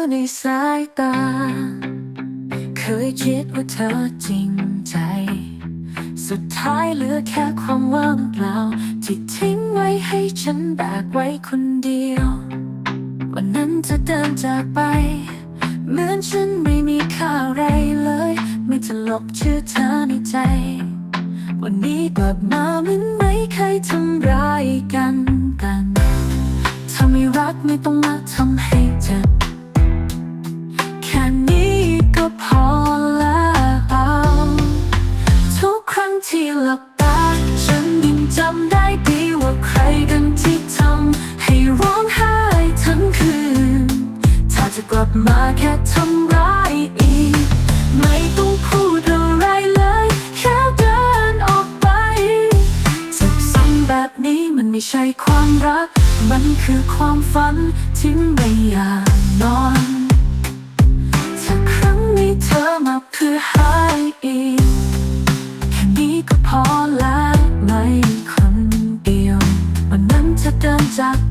ายตา เคยคิดว่าเธอจริงใจ สุดท้ายเหลือแค่ความว่างเปล่า ที่ทิ้งไว้ให้ฉันแบกไว้คนเดียว วันนั้นเธอเดินจากไป เหมือนฉันไม่มีค่าอะไรเลย ไม่จะลบชื่อเธอในใจ วันนี้กลับมาเหมือนไม่เคยทำร้ายกันกัน ถ้าไม่รักไม่ต้องมาทำให้เจ็บ บมาแค่ทำร้ายอีก ไม่ต้องพูดอะไรเลย แค่เดินออกไปเจ็บซ้ำแบบนี้มันไม่ใช่ความรัก มันคือความฝันที่ไม่อยากนอนถ้าครั้งนี้เธอมาเพื่อหายอีก แค่นี้ก็พอแล้วไม่คนเดียว วันนั้นเธอเดินจาก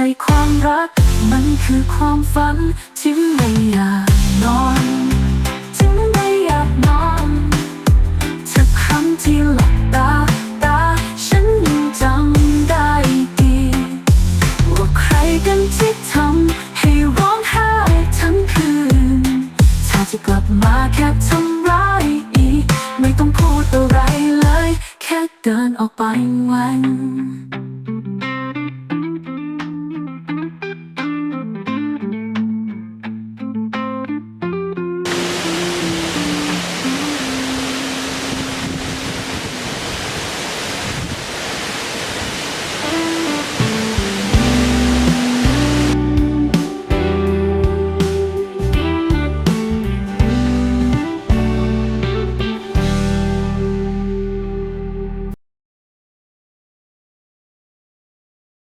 ความรัก มันคือความฝันที่ไม่อยากนอนที่ไม่อยากนอนทุกครั้งที่หลับตาตา ฉันยังจำได้ดีว่าใครกันที่ทำให้ร้องไห้ทั้งคืน ถ้าจะกลับมาแค่ทำร้ายอีก ไม่ต้องพูดอะไรเลย แค่เดินออกไปวัน